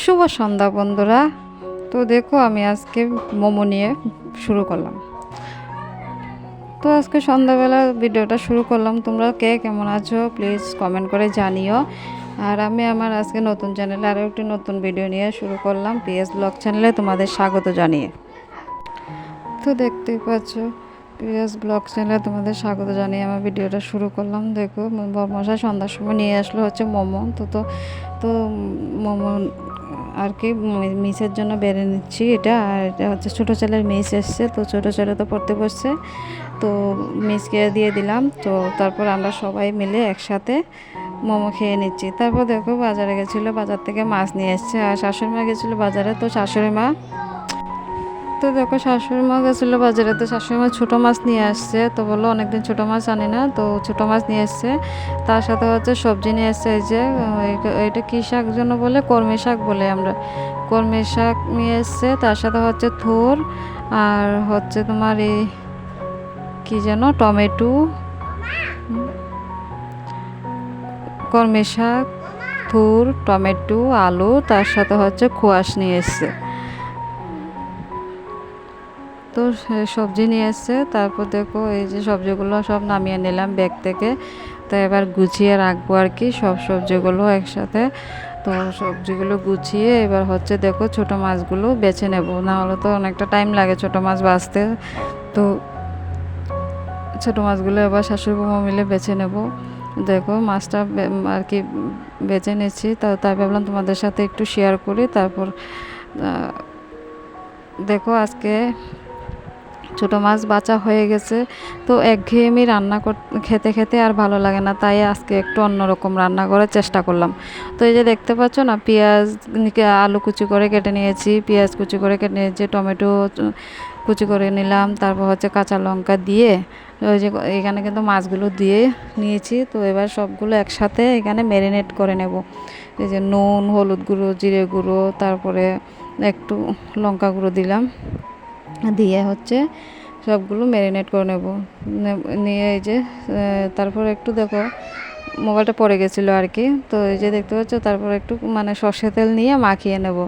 শুভ সন্ধ্যা বন্ধুরা। তো দেখো আমি আজকে মোমো নিয়ে শুরু করলাম। তো আজকে সন্ধ্যাবেলা ভিডিওটা শুরু করলাম। তোমরা কে কেমন আছো প্লিজ কমেন্ট করে জানিও। আর আমি আমার আজকে নতুন চ্যানেলে আরও একটি নতুন ভিডিও নিয়ে শুরু করলাম। পিএস ব্লগ চ্যানেলে তোমাদের স্বাগত জানিয়ে। তো দেখতেই পাচ্ছ, পিএস ব্লগ চ্যানেলে তোমাদের স্বাগত জানিয়ে আমার ভিডিওটা শুরু করলাম। দেখো বর্মশা সন্ধ্যার সময় নিয়ে আসলো হচ্ছে মোমো। তো তো তো মোমো আর কি মিসের জন্য বেড়ে নিচ্ছি এটা, আর এটা হচ্ছে ছোটো ছেলের মিস এসছে, তো ছোটো ছেলে তো পড়তে বসছে, তো মিসকে দিয়ে দিলাম, তো তারপর আমরা সবাই মিলে একসাথে মোমো খেয়ে নিচ্ছি। তারপর দেখো বাজারে গেছিল, বাজার থেকে মাছ নিয়ে এসছে, আর শাশুড়ি মা গেছিল বাজারে, তো শাশুড়ি মা তো দেখো শাশুড়ি মা গেছিল বাজারে, তো শাশুড়ি মা ছোটো মাছ নিয়ে আসছে। তো বলল, অনেকদিন ছোটো মাছ আনি না। তো ছোটো মাছ নিয়ে এসছে। তার সাথে হচ্ছে সবজি নিয়ে এসছে, এই যে এটা কী শাক জন্য বলে? কর্মী শাক বলে আমরা। কর্মী শাক নিয়ে এসছে, তার সাথে হচ্ছে থোর, আর হচ্ছে তোমার এই কী যেন, টমেটো কর্মী শাক, থুর, টমেটো, আলু, তার সাথে হচ্ছে খোয়াশ নিয়ে এসছে। তো সবজি নিয়ে এসছে। তারপর দেখো এই যে সবজিগুলো সব নামিয়ে নিলাম ব্যাগ থেকে। তো এবার গুছিয়ে রাখব আর কি সব সবজিগুলো একসাথে। তো সবজিগুলো গুছিয়ে এবার হচ্ছে দেখো ছোট মাছগুলো বেছে নেব। না হলে তো অনেকটা টাইম লাগে ছোট মাছ বাঁচতে। তো ছোট মাছগুলো এবার শাশুড়ি বৌমা মিলে বেছে নেব। দেখো মাছটা আর কি বেছে নিচ্ছি। তা তাই ভাবলাম তোমাদের সাথে একটু শেয়ার করি। তারপর দেখো আজকে ছোটো মাছ বাঁচা হয়ে গেছে। তো একঘেয়েমি রান্না কর, খেতে খেতে আর ভালো লাগে না। তাই আজকে একটু অন্যরকম রান্না করার চেষ্টা করলাম। তো এই যে দেখতে পাচ্ছ না, পেঁয়াজ আলু কুচি করে কেটে নিয়েছি। পেঁয়াজ কুচি করে কেটে নিয়েছি, টমেটো কুচি করে নিলাম। তারপর হচ্ছে কাঁচা লঙ্কা দিয়ে ওই যে এখানে কিন্তু মাছগুলো দিয়ে নিয়েছি। তো এবার সবগুলো একসাথে এখানে ম্যারিনেট করে নেব। এই যে নুন, হলুদ গুঁড়ো, জিরে গুঁড়ো, তারপরে একটু লঙ্কা গুঁড়ো দিলাম। দিয়ে হচ্ছে সবগুলো ম্যারিনেট করে নেব। নিয়ে এই যে তারপর একটু দেখো, মোবাইলটা পড়ে গেছিল আর কি। তো এই যে দেখতে পাচ্ছ, তারপর একটু মানে সর্ষে তেল নিয়ে মাখিয়ে নেব।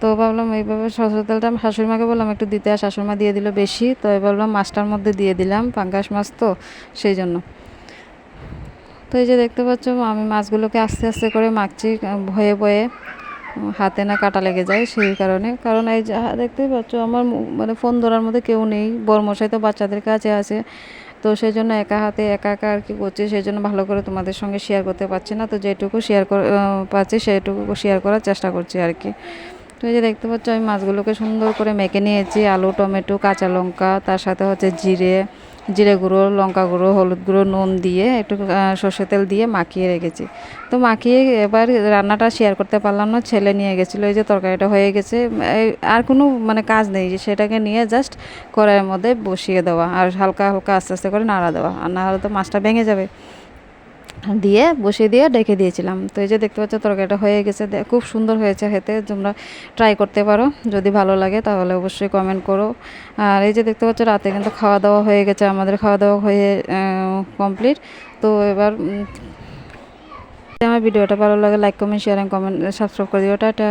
তো ভাবলাম এইভাবে সর্ষে তেলটা আমি শাশুড়ি মাকে বললাম, একটু দিতে আর শাশুড়ি মা দিয়ে দিল বেশি। তো এই ভাবলাম মাছটার মধ্যে দিয়ে দিলাম, পাঙ্গাস মাছ তো, সেই জন্য। তো এই যে দেখতে পাচ্ছ, আমি মাছগুলোকে আস্তে আস্তে করে মাখছি ভয়ে ভয়ে। হাতে না কাটা লেগে যায় সেই কারণে। কারণ এই যে দেখতেই পাচ্ছ, আমার মানে ফোন ধরার মধ্যে কেউ নেই। বর্মশাই তো বাচ্চাদের কাছে আছে। তো সেই জন্য একা হাতে একা একা আর কি করছি সেই জন্য ভালো করে তোমাদের সঙ্গে শেয়ার করতে পারছি না। তো যেটুকু শেয়ার পাচ্ছি সেটুকু শেয়ার করার চেষ্টা করছি আর কি। তো এই যে দেখতে পাচ্ছ, আমি মাছগুলোকে সুন্দর করে মেখে নিয়েছি। আলু, টমেটো, কাঁচা লঙ্কা, তার সাথে হচ্ছে জিরে জিরে গুঁড়ো, লঙ্কা গুঁড়ো, হলুদ গুঁড়ো, নুন দিয়ে একটু সর্ষে তেল দিয়ে মাখিয়ে রেখেছি। তো মাখিয়ে এবার রান্নাটা শেয়ার করতে পারলাম না, ছেলে নিয়ে গেছিল, এই যে তরকারিটা হয়ে গেছে। আর কোনো মানে কাজ নেই সেটাকে নিয়ে জাস্ট কড়াইয়ের মধ্যে বসিয়ে দেওয়া, আর হালকা হালকা আস্তে আস্তে করে নাড়া দেওয়া। আর না হলে তো মাছটা ভেঙে যাবে। দিয়ে, বসিয়ে দিয়ে ডেকে দিয়েছিলাম। তো এই যে দেখতে পাচ্ছ, তরকারিটা হয়ে গেছে। খুব সুন্দর হয়েছে খেতে। তোমরা ট্রাই করতে পারো। যদি ভালো লাগে, তাহলে অবশ্যই কমেন্ট করো। আর এই যে দেখতে পাচ্ছ, রাতে কিন্তু খাওয়া দাওয়া হয়ে গেছে। আমাদের খাওয়া দাওয়া হয়ে কমপ্লিট তো এবার আমার ভিডিওটা ভালো লাগে like comment share comment subscribe করে দিও। টাটা।